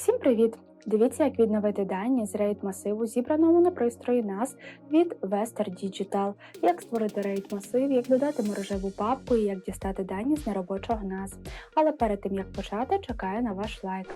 Всім привіт! Дивіться, як відновити дані з рейд масиву, зібраному на пристрої NAS від Western Digital, як створити RAID масив, як додати мережеву папку і як дістати дані з неробочого NAS. Але перед тим як почати, чекаю на ваш лайк.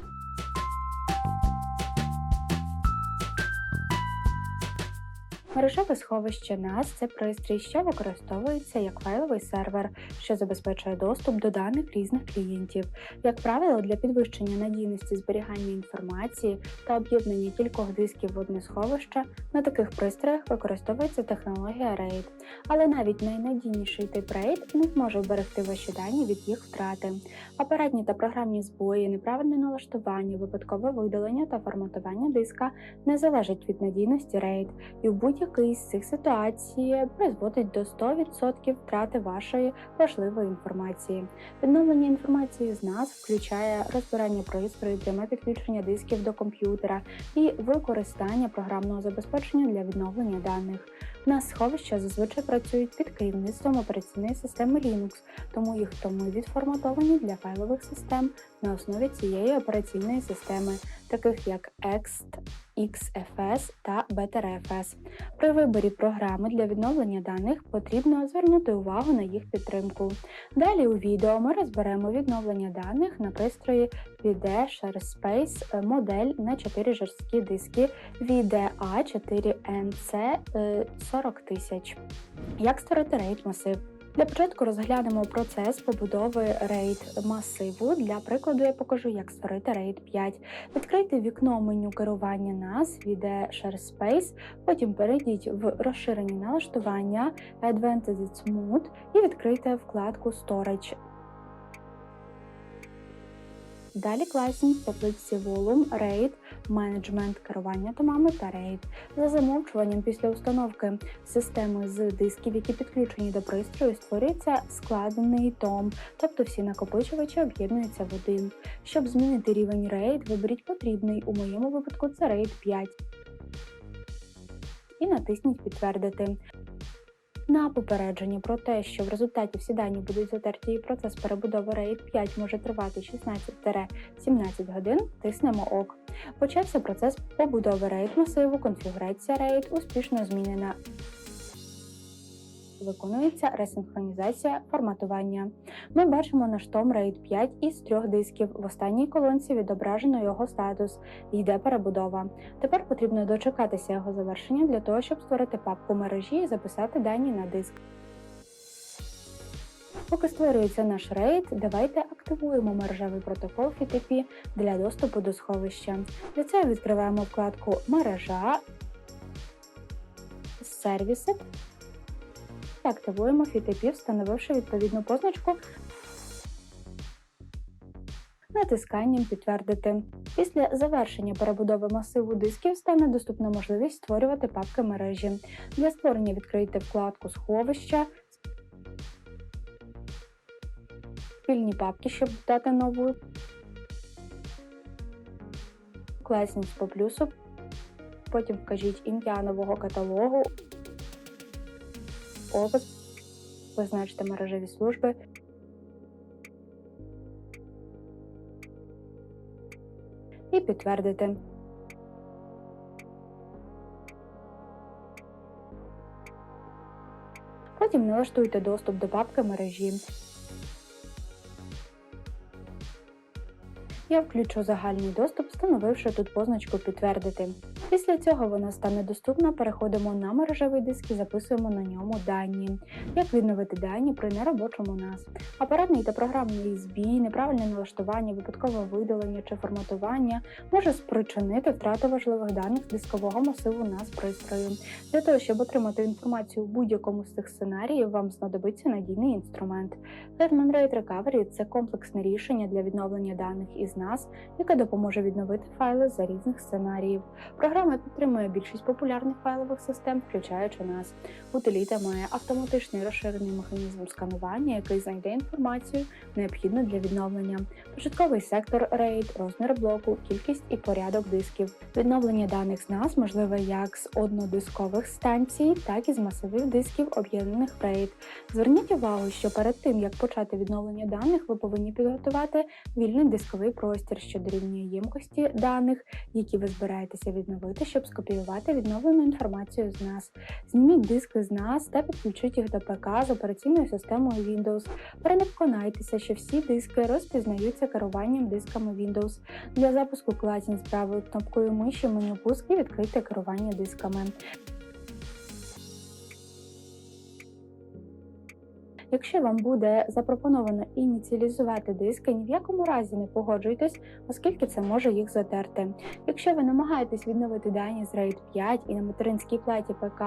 Мережеве сховище NAS – це пристрій, що використовується як файловий сервер, що забезпечує доступ до даних різних клієнтів. Як правило, для підвищення надійності зберігання інформації та об'єднання кількох дисків в одне сховище на таких пристроях використовується технологія RAID. Але навіть найнадійніший тип RAID не зможе вберегти ваші дані від їх втрати. Апаратні та програмні збої, неправильне налаштування, випадкове видалення та форматування диска не залежать від надійності RAID, і в будь-якій з цих ситуацій призводить до 100% втрати вашої важливої інформації. Відновлення інформації з нас включає розбирання пристрою, пряме підключення дисків до комп'ютера і використання програмного забезпечення для відновлення даних. На сховища зазвичай працюють під керівництвом операційної системи Linux, тому їх тому відформатовані для файлових систем на основі цієї операційної системи, таких як Ext, XFS та BTRFS. При виборі програми для відновлення даних потрібно звернути увагу на їх підтримку. Далі у відео ми розберемо відновлення даних на пристрої VD ShareSpace модель на 4 жорсткі диски VDA4NC 40000. Як створити RAID масив? Для початку розглянемо процес побудови RAID масиву. Для прикладу я покажу, як створити RAID 5. Відкрийте вікно меню керування NAS Share Space, потім перейдіть в розширені налаштування Advanced Smooth і відкрийте вкладку Storage. Далі класніть таблиці Volume, RAID, Management, керування томами та RAID. За замовчуванням після установки системи з дисків, які підключені до пристрою, створюється складений том, тобто всі накопичувачі об'єднуються в один. Щоб змінити рівень RAID, виберіть потрібний, у моєму випадку це RAID 5. І натисніть Підтвердити. На попередження про те, що в результаті всі дані будуть затерті і процес перебудови RAID 5 може тривати 16-17 годин, тиснемо ОК. Почався процес побудови RAID масиву, конфігурація RAID успішно змінена. Виконується ресинхронізація форматування. Ми бачимо наш том RAID 5 із трьох дисків. В останній колонці відображено його статус. Йде перебудова. Тепер потрібно дочекатися його завершення для того, щоб створити папку мережі і записати дані на диск. Поки створюється наш RAID, давайте активуємо мережевий протокол FTP для доступу до сховища. Для цього відкриваємо вкладку Мережа, Сервіси активуємо FTP, встановивши відповідну позначку натисканням Підтвердити. Після завершення перебудови масиву дисків стане доступна можливість створювати папки мережі. Для створення відкрийте вкладку Сховища, спільні папки, щоб додати нову, класніть по плюсу, потім вкажіть ім'я нового каталогу опис, позначте мережеві служби. І підтвердити. Потім налаштуйте доступ до папки мережі. Я включу загальний доступ, встановивши тут позначку Підтвердити. Після цього вона стане доступна, переходимо на мережевий диск і записуємо на ньому дані. Як відновити дані при неробочому NAS. Апаратний та програмний збій, неправильне налаштування, випадкове видалення чи форматування може спричинити втрату важливих даних дискового масиву NAS пристрою. Для того, щоб отримати інформацію в будь-якому з цих сценаріїв, вам знадобиться надійний інструмент. Hetman RAID Recovery – це комплексне рішення для відновлення даних із NAS, яке допоможе відновити файли за різних сценаріїв. Програма підтримує більшість популярних файлових систем, включаючи NAS. Утиліта має автоматичний розширений механізм сканування, який знайде інформацію, необхідну для відновлення, початковий сектор RAID, розмір блоку, кількість і порядок дисків. Відновлення даних з NAS можливе як з однодискових станцій, так і з масивів дисків, об'єднаних в RAID. Зверніть увагу, що перед тим як почати відновлення даних, ви повинні підготувати вільний дисковий простір, що дорівнює ємкості кількості даних, які ви збираєтеся відновити, щоб скопіювати відновлену інформацію з нас. Зніміть диски з нас та підключіть їх до ПК з операційною системою Windows. Переконайтеся, що всі диски розпізнаються керуванням дисками Windows. Для запуску класніть правою кнопкою миші меню пуск і відкрийте керування дисками. Якщо вам буде запропоновано ініціалізувати диски, ні в якому разі не погоджуйтесь, оскільки це може їх затерти. Якщо ви намагаєтесь відновити дані з RAID 5 і на материнській платі ПК,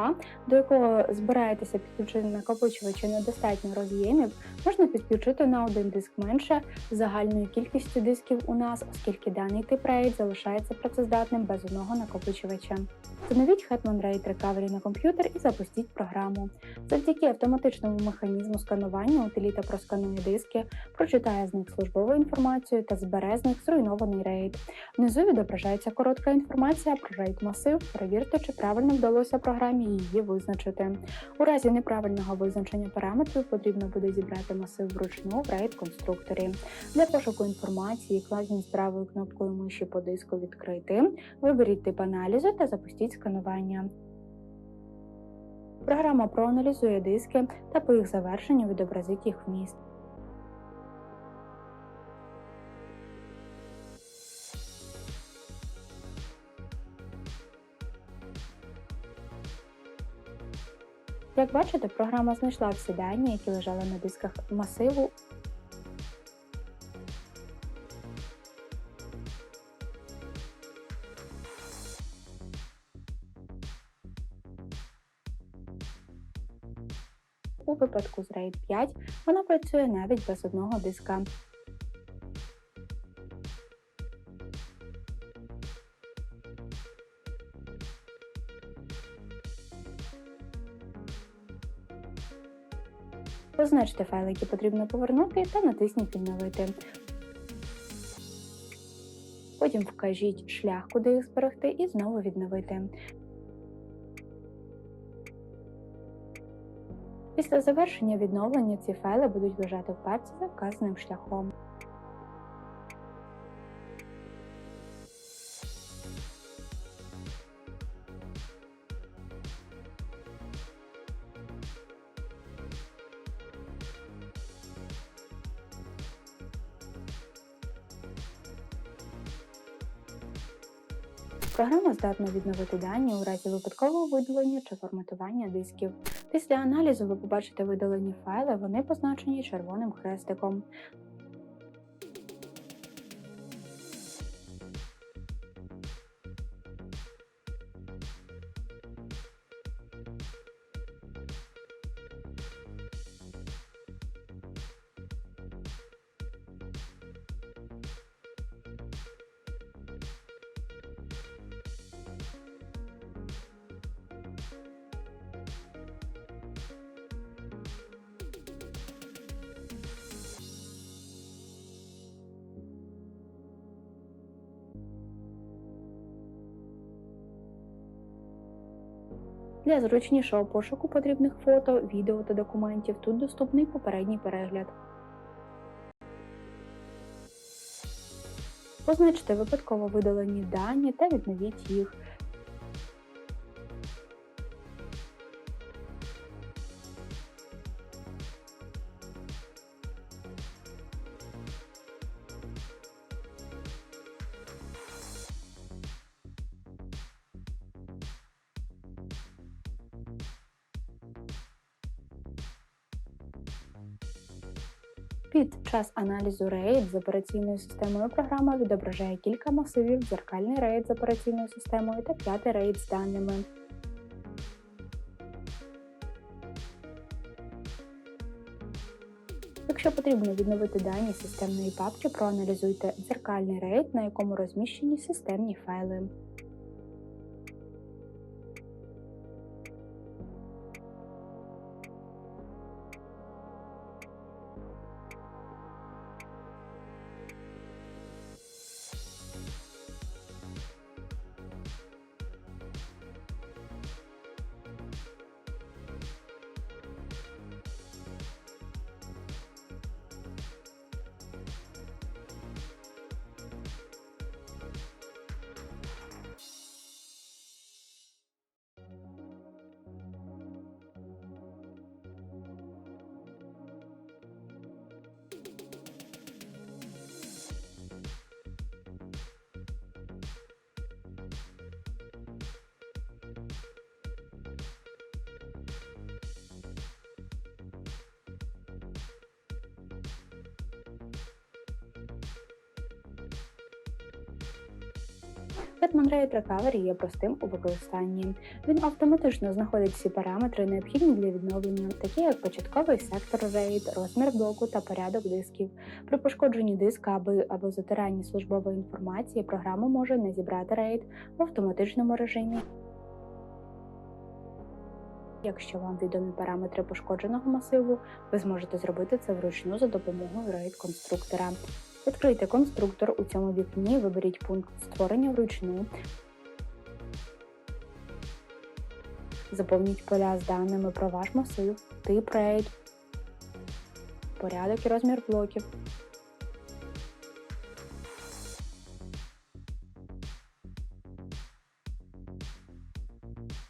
до якого збираєтеся підключити накопичувачі недостатньо роз'ємів, можна підключити на один диск менше загальною кількістю дисків у нас, оскільки даний тип RAID залишається працездатним без одного накопичувача. Встановіть Hetman RAID Recovery на комп'ютер і запустіть програму. Завдяки автоматичному механізму сканування утиліта просканує диски, прочитає з них службову інформацію та збере з них зруйнований рейд. Внизу відображається коротка інформація про рейд масив. Перевірте, чи правильно вдалося програмі її визначити. У разі неправильного визначення параметрів потрібно буде зібрати масив вручну в рейд конструкторі. Для пошуку інформації кладіть правою кнопкою миші по диску відкрити, виберіть тип аналізу та запустіть сканування. Програма проаналізує диски та по їх завершенню відобразить їх вміст. Як бачите, програма знайшла всі дані, які лежали на дисках масиву. Випадку з RAID 5 вона працює навіть без одного диска. Позначте файли, які потрібно повернути, та натисніть Відновити. Потім вкажіть шлях, куди їх зберегти, і знову відновити. Після завершення відновлення ці файли будуть лежати в папці за вказаним шляхом. Здатна відновити дані у разі випадкового видалення чи форматування дисків. Після аналізу ви побачите видалені файли, вони позначені червоним хрестиком. Для зручнішого пошуку потрібних фото, відео та документів тут доступний попередній перегляд. Позначте випадково видалені дані та відновіть їх. Під час аналізу RAID з операційною системою програма відображає кілька масивів, дзеркальний RAID з операційною системою та п'ятий RAID з даними. Якщо потрібно відновити дані системної папки, проаналізуйте дзеркальний RAID, на якому розміщені системні файли. Hetman Raid Recovery є простим у використанні. Він автоматично знаходить всі параметри, необхідні для відновлення, такі як початковий сектор RAID, розмір блоку та порядок дисків. При пошкодженні диска або, або затиранні службової інформації програма може не зібрати RAID в автоматичному режимі. Якщо вам відомі параметри пошкодженого масиву, ви зможете зробити це вручну за допомогою RAID конструктора. Відкрийте конструктор у цьому вікні, виберіть пункт створення вручну. Заповніть поля з даними про ваш масив, тип рейд, порядок і розмір блоків.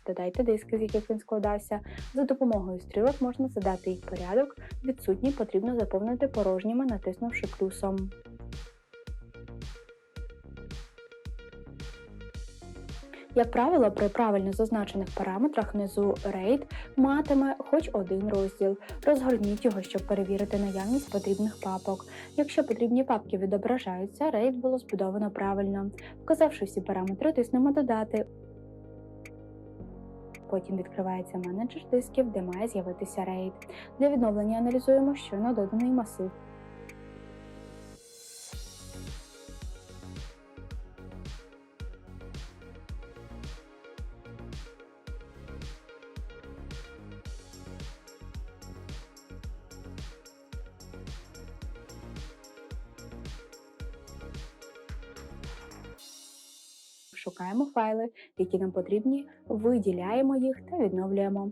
Додайте диски, з яких він складався. За допомогою стрілок можна задати їх порядок. Відсутні потрібно заповнити порожніми, натиснувши плюсом. Як правило, при правильно зазначених параметрах внизу RAID матиме хоч один розділ. Розгорніть його, щоб перевірити наявність потрібних папок. Якщо потрібні папки відображаються, RAID було збудовано правильно. Вказавши всі параметри, тиснемо Додати. Потім відкривається менеджер дисків, де має з'явитися RAID. Для відновлення аналізуємо щойно доданий масив. Шукаємо файли, які нам потрібні, виділяємо їх та відновлюємо.